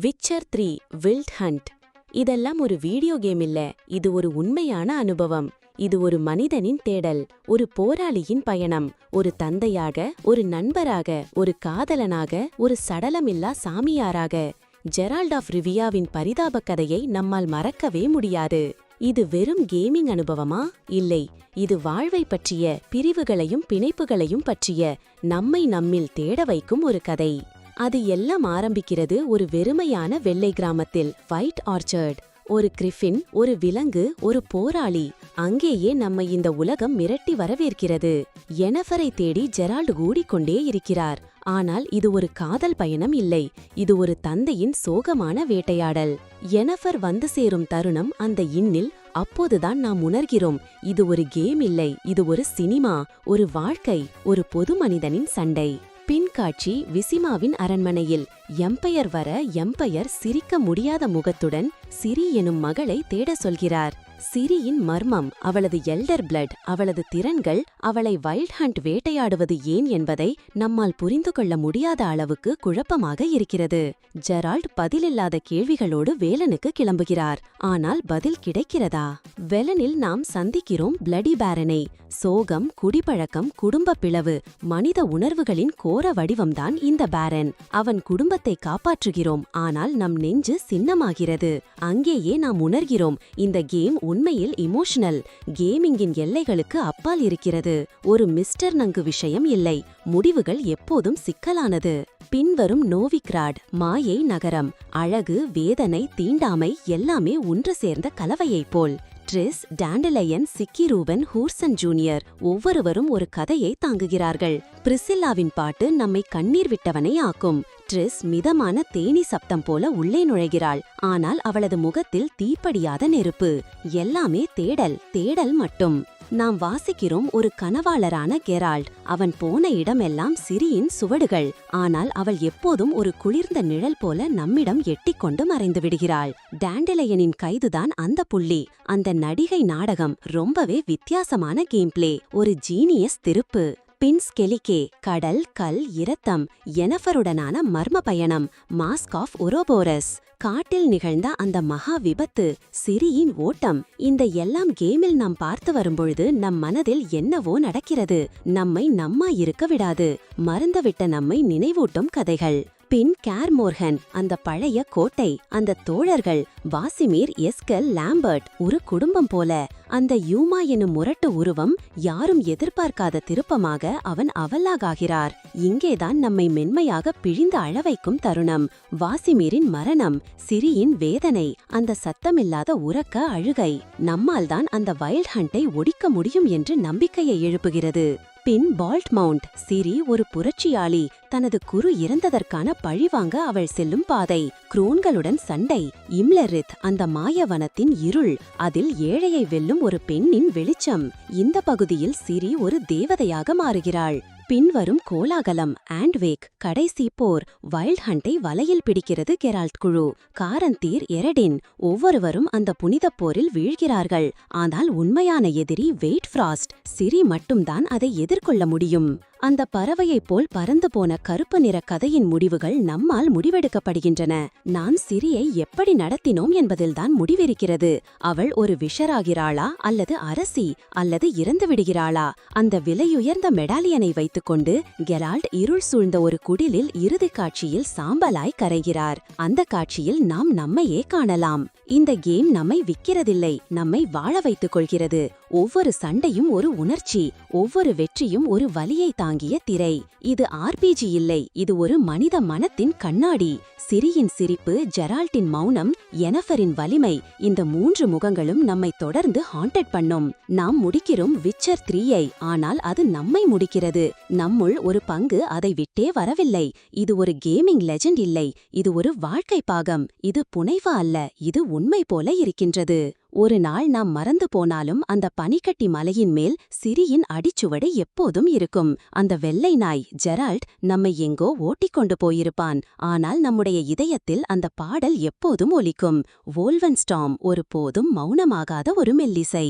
Witcher three wilt hunt இதெல்லாம் ஒரு video game இல்ல. இது ஒரு உண்மையான அனுபவம். இது ஒரு மனிதனின் தேடல் ஒரு போராளியின் பயணம் ஒரு தந்தையாக ஒரு நண்பராக ஒரு காதலனாக ஒரு சடலமில்லா சாமியாராக. ஜெரால்ட் ஆஃப் ரிவியாவின் பரிதாபக் கதையை நம்மால் மறக்கவே முடியாது. இது வெறும் கேமிங் அனுபவமா? இல்லை. இது வாழ்வை பற்றிய பிரிவுகளையும் பிணைப்புகளையும் பற்றிய நம்மை நம்மில் தேட வைக்கும் ஒரு கதை. அது எல்லாம் ஆரம்பிக்கிறது ஒரு வெறுமையான வெள்ளை கிராமத்தில் ஒயிட் ஆர்ச்சர்ட் ஒரு கிரிஃபின் ஒரு விலங்கு ஒரு போராளி. அங்கேயே நம்ம இந்த உலகம் மிரட்டி வரவேற்கிறது. எனஃபரை தேடி ஜெரால்டு கூடிக்கொண்டே இருக்கிறார். ஆனால் இது ஒரு காதல் பயணம் இல்லை. இது ஒரு தந்தையின் சோகமான வேட்டையாடல். எனஃபர் வந்து சேரும் தருணம் அந்த இன்னில் அப்போதுதான் நாம் உணர்கிறோம். இது ஒரு கேம் இல்லை. இது ஒரு சினிமா. ஒரு வாழ்க்கை. ஒரு பொது மனிதனின் சண்டை. காட்சி விசிமாவின் அரண்மனையில். எம்பையர் வர எம்பையர் சிரிக்க முடியாத முகத்துடன் சிரி எனும் மகளை தேட சொல்கிறார். சிரியின் மர்மம் அவளது எல்டர் பிளட் அவளது திறன்கள் அவளை வைல்ட் ஹண்ட் வேட்டையாடுவது ஏன் என்பதை நம்மால் புரிந்து கொள்ள முடியாத அளவுக்கு குழப்பமாக இருக்கிறது. ஜெரால்ட் பதிலில்லாத கேள்விகளோடு வேலனுக்கு கிளம்புகிறார். ஆனால் பதில் கிடைக்கிறதா? வெலனில் நாம் சந்திக்கிறோம் பிளடி பேரனை. சோகம் குடிப்பழக்கம் குடும்ப பிளவு மனித உணர்வுகளின் கோர வடிவம்தான் இந்த பேரன். அவன் குடும்ப குடும்பத்தை காப்பாற்றுகிறோம். ஆனால் நம் நெஞ்சு சின்னமாகிறது. அங்கேயே நாம் உணர்கிறோம். இந்த கேம் உண்மையில் இமோஷனல் கேமிங்கின் எல்லைகளுக்கு அப்பால் இருக்கிறது. ஒரு மிஸ்டர் நங்கு விஷயம் இல்லை. முடிவுகள் எப்போதும் சிக்கலானது. பின்வரும் நோவிக்ராட் மாயை நகரம் அழகு வேதனை தீண்டாமை எல்லாமே ஒன்று சேர்ந்த கலவையைப் போல். ட்ரிஸ் டாண்டலையன் சிக்கி ரூபன் ஹூர்சன் ஜூனியர் ஒவ்வொருவரும் ஒரு கதையை தாங்குகிறார்கள். பிரிசில்லாவின் பாட்டு நம்மை கண்ணீர் விட்டவனை ஆக்கும். ட்ரிஸ் மிதமான தேனி சப்தம் போல உள்ளே நுழைகிறாள். ஆனால் அவளது முகத்தில் தீப்படியாத நெருப்பு. எல்லாமே தேடல் தேடல் மட்டும். நாம் வாசிக்கிறோம் ஒரு கனவாளரான கெரால்ட். அவன் போன இடமெல்லாம் சிரியின் சுவடுகள். ஆனால் அவள் எப்போதும் ஒரு குளிர்ந்த நிழல் போல நம்மிடம் எட்டிக்கொண்டு மறைந்து விடுகிறாள். டாண்டலையனின் கைதுதான் அந்த புள்ளி. அந்த நடிகை நாடகம் ரொம்பவே வித்தியாசமான கேம் பிளே ஒரு ஜீனியஸ் திருப்பு. பின்ஸ் கெலிகே கடல் கல் இரத்தம் எனஃபருடனான மர்ம பயணம் மாஸ்க் ஆஃப் ஒரோபோரஸ். காட்டில் நிகழ்ந்த அந்த மகா விபத்து சிரியின் ஓட்டம் இந்த எல்லாம் கேமில் நாம் பார்த்து வரும்பொழுது நம் மனதில் என்னவோ நடக்கிறது. நம்மை நம்மா இருக்க விடாது மறந்துவிட்ட நம்மை நினைவூட்டும் கதைகள். பின் கேர்மோர்கன் அந்த பழைய கோட்டை அந்த தோழர்கள் வாசிமீர் எஸ்கல் லாம்பர்ட் ஒரு குடும்பம் போல. அந்த யூமா எனும் முரட்டு உருவம் யாரும் எதிர்பார்க்காத திருப்பமாக அவன் அவல்லாகாகிறார். இங்கேதான் நம்மை மென்மையாக பிழிந்து அளவைக்கும் தருணம். வாசிமீரின் மரணம் சிரியின் வேதனை அந்த சத்தமில்லாத உறக்க அழுகை. நம்மால்தான் அந்த வைல்ட் ஹண்டை ஒடிக்க முடியும் என்று நம்பிக்கையை எழுப்புகிறது. பின் பால்ட் மவுண்ட் சிரி ஒரு புரட்சியாளி. தனது குரு இறந்ததற்கான பழிவாங்க அவள் செல்லும் பாதை. குரோன்களுடன் சண்டை இம்லரித் அந்த மாயவனத்தின் இருள் அதில் ஏழையை வெல்லும் ஒரு பெண்ணின் வெளிச்சம். இந்த பகுதியில் சிரி ஒரு தேவதையாக மாறுகிறாள். பின்வரும் கோலாகலம் ஆண்ட்வேக் கடைசி போர் வைல்ட் ஹண்டை வலையில் பிடிக்கிறது கெரால்ட் குழு. காரந்தீர் எரடின் ஒவ்வொருவரும் அந்த புனித போரில் வீழ்கிறார்கள். ஆனால் உண்மையான எதிரி வெயிட் ஃப்ராஸ்ட் சிரி மட்டும்தான் அதை எதிர்கொள்ள முடியும். அந்த பறவையைப் போல் பறந்து போன கருப்பு நிற கதையின் முடிவுகள் நம்மால் முடிவெடுக்கப்படுகின்றன. நாம் சிரியை எப்படி நடத்தினோம் என்பதில்தான் முடிவிருக்கிறது. அவள் ஒரு விஷராகிறாளா அல்லது அரசி அல்லது இறந்து விடுகிறாளா அந்த விலையுயர்ந்த மெடாலியனை வைத்து வைத்துக்கொண்டு கெரால்ட் இருள் சூழ்ந்த ஒரு குடிலில் இறுதிக் காட்சியில் சாம்பலாய் கரைகிறார். அந்த காட்சியில் நாம் நம்மையே காணலாம். இந்த கேம் நம்மை விக்கிறதில்லை நம்மை வாழ வைத்துக் கொள்கிறது. ஒவ்வொரு சண்டையும் ஒரு உணர்ச்சி ஒவ்வொரு வெற்றியும் ஒரு வலியை தாங்கிய திரை. இது ஆர்பிஜி இல்லை இது ஒரு மனித மனத்தின் கண்ணாடி. சிரியின் சிரிப்பு ஜெரால்டின் மௌனம் எனஃபரின் வலிமை இந்த மூன்று முகங்களும் நம்மை தொடர்ந்து ஹாண்டட் பண்ணும். நாம் முடிக்கிறோம் விச்சர் த்ரீயை ஆனால் அது நம்மை முடிக்கிறது. நம்முள் ஒரு பங்கு அதை விட்டே வரவில்லை. இது ஒரு கேமிங் லெஜண்ட் இல்லை. இது ஒரு வாழ்க்கை பாகம். இது புனைவு அல்ல. இது உண்மை போல இருக்கின்றது. ஒரு நாள் நாம் மறந்து போனாலும் அந்த பனிக்கட்டி மலையின் மேல் சிரியின் அடிச்சுவடு எப்போதும் இருக்கும். அந்த வெள்ளை நாய் ஜெரால்ட் நம்மை எங்கோ ஓட்டிக்கொண்டு போயிருப்பான். ஆனால் நம்முடைய இதயத்தில் அந்த பாடல் எப்போதும் ஒலிக்கும். வோல்வன் ஸ்டாம் ஒரு போதும் மௌனமாகாத ஒரு மெல்லிசை.